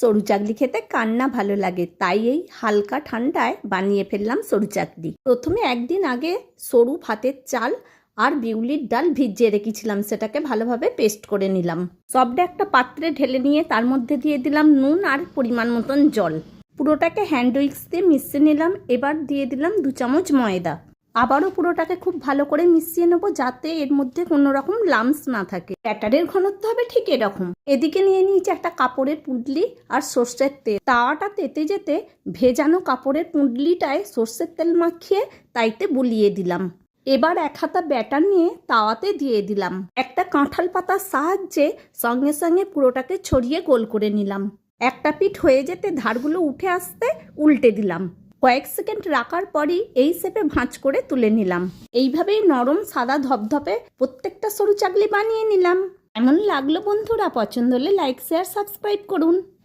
সরু চাকলি খেতে কান্না ভালো লাগে, তাই এই হালকা ঠান্ডায় বানিয়ে ফেললাম সরু চাকলি। প্রথমে একদিন আগে সরু ভাতের চাল আর বিউলির ডাল ভিজিয়ে রেখেছিলাম, সেটাকে ভালোভাবে পেস্ট করে নিলাম। সবটা একটা পাত্রে ঢেলে নিয়ে তার মধ্যে দিয়ে দিলাম নুন আর পরিমাণ মতন জল। পুরোটাকে হ্যান্ড উইক্স দিয়ে মিশিয়ে নিলাম, এবার দিয়ে দিলাম দু চামচ ময়দা। আবারও পুরোটাকে খুব ভালো করে মিশিয়ে নেব যাতে এর মধ্যে কোনো রকম লামস না থাকে। ব্যাটারের ঘনত্ব হবে ঠিক এরকম। এদিকে নিয়ে নিয়েছি একটা কাপড়ের পুঁটলি আর সর্ষের তেল। তাওয়াটা তেতে যেতে ভেজানো কাপড়ের পুঁটলিটায় সর্ষের তেল মাখিয়ে তাইতে বুলিয়ে দিলাম। এবার এক হাতা ব্যাটার নিয়ে তাওয়াতে দিয়ে দিলাম। একটা কাঁঠাল পাতার সাহায্যে সঙ্গে সঙ্গে পুরোটাকে ছড়িয়ে গোল করে নিলাম। একটা পিঠ হয়ে যেতে ধারগুলো উঠে আসতে উল্টে দিলাম। কয়েক সেকেন্ড রাখার পরই এই শেপে ভাঁজ করে তুলে নিলাম। এইভাবেই নরম, সাদা, ধপধপে প্রত্যেকটা সরু চাকলি বানিয়ে নিলাম। এমন লাগল বন্ধুরা? পছন্দ হলে লাইক শেয়ার সাবস্ক্রাইব করুন।